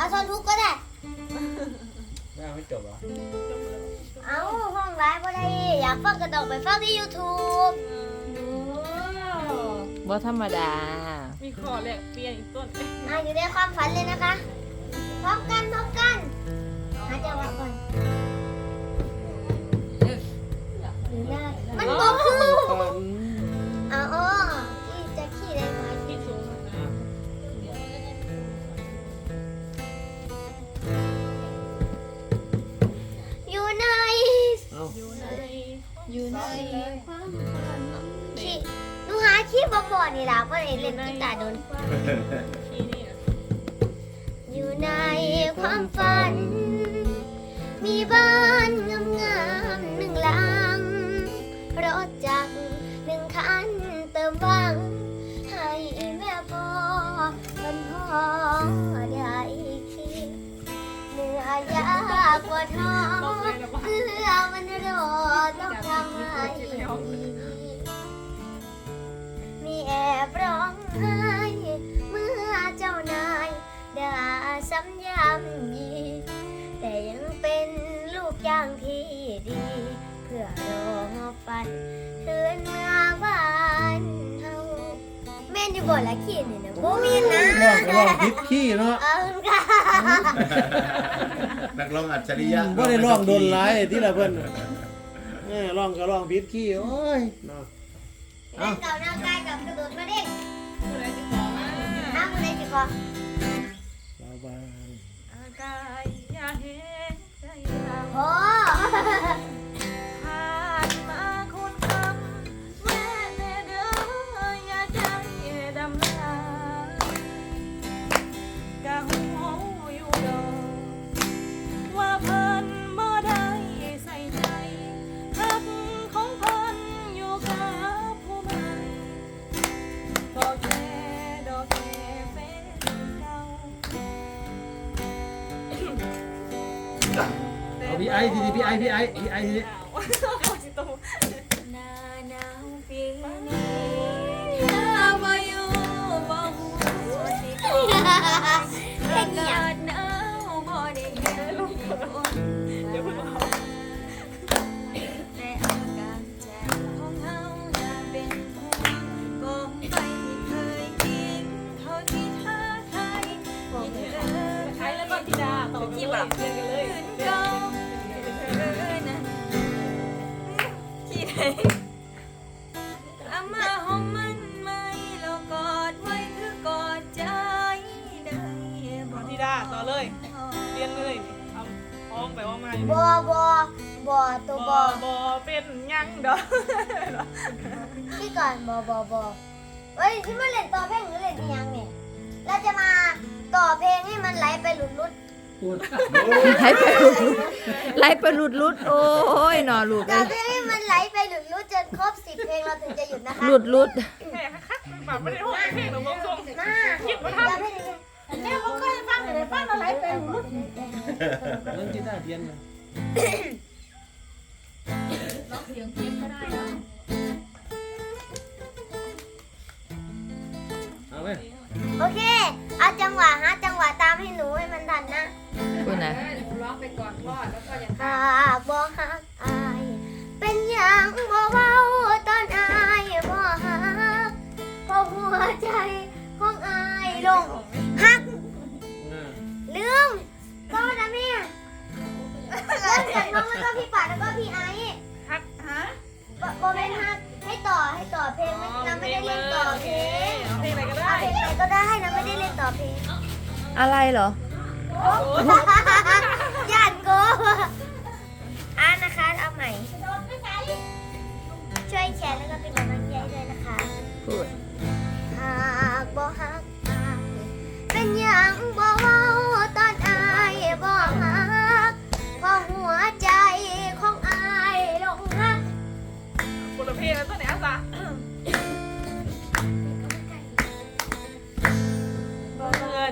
เอาซอนทุกก็ได้ ไม่เอาไม่จบเหรอเอาห้องไลฟ์ก็ได้ อยากฟังก็ต้องไปฟังที่ YouTube บ่ธรรมดา มีคอแหลกเปลี่ยนอีกต้นอะอยู่ในความฝันเลยนะคะ พร้อมกันพร้อมกันหาจังหวะก่อนอยู่หน้ามันบอก อาอยู่ในอยู่ในขี่หนูหาขี่บ่บ่นี่ล่ะเพราะได้เล่นกีตาร์โดนที่นี่อยู่ในความฝัน มีบ้านงามๆหนึ่งหลัง รถจักรหนึ่งคันเติมหวัง ให้แม่พ่อมันพ่อได้คิดเหนื่อยยากกว่าท้อเพื่อ มันรอต้องทำให้ดีมีแอบร้องไห้เมื่อเจ้านายด่าซ้ำย้ำยีแต่ยังเป็นลูกยางที่ดี เพื่อรอฝันเตือนเมื่อ อยู่บ่ละขี้นี่นะบ่มีนะร้องก็ร้องพิษขี้เนาะเออค่ะนักร้องอัจฉริยะบ่ได้ร้องโดนหลายที่ละเพิ่นเออร้องก็ร้องพิษขี้โอ้ยเนาะเล่นเก่าหน้ากายกับกระโดดมาเด้งอะไรจะขอมาน้ำอะไรสิขอ เอาพี่ไอทีนี้พี่ไอพี่ไอพี่ไอที จิตต หน้าหนาวปีนี้ อามาหอมมันไหมแล้วกอดไว้คือกอดใจได้บต่ออกธิดาต่อเลย เรียนเลยทำอ้อมไปอ้อมมาอยู่บอบอบอตัวบบ่อบ่เป็นหยังดอกพี่ก่อนบอบอบอเฮ้ยที่มาเล่นต่อเพลงหรือเล่นอีหยังเนี่ยเราจะมาต่อเพลงให้มันไหลไปหลุดลุด ไหลไปหลุดลุดไหลไปหลุดลุดโอ้ยหนอลูกต่อเอ้ยเพลงให้มันไหลไปหลุดลุดจนครบสิบเพลงเราถึงจะหยุดนะคะหลุดลุดแม่คักๆแบบไม่ได้ห้องเพลงหรอกมองทรงมาคิดว่าทำให้ดีแม่บ่เคยฟังเลยฟังอะไรเป็นเล่นกีตาร์เพี้ยนนะ หัวใจของอายลงฮักอ่าลืมก็นะแม่เริ่มจากน้องแล้วก็พี่ปัดแล้วก็พี่ไอซ์ฮักฮะบโบเป็นฮักให้ต่อให้ต่อเพลงไม่นะไม่ได้เล่นต่อเพลงเพลงอะไรก็เอาได้เพลงไหนก็ได้นะไม่ได้เล่นต่อเพลงอะไรเหรอย่านโก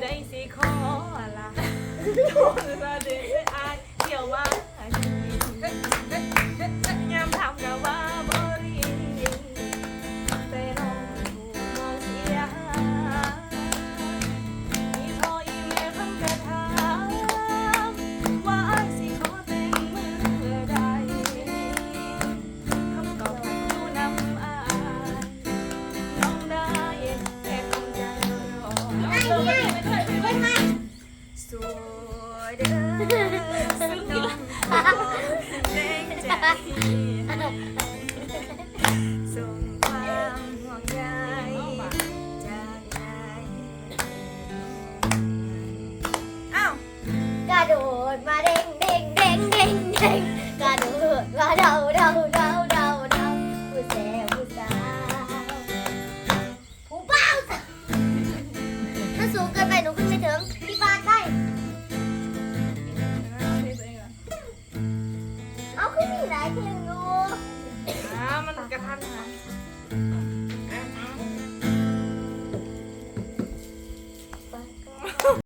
ได้สิขอละโดนละเด้ กระโดดมาเด้งเด้งเด้งเด้งเด้ง 他呢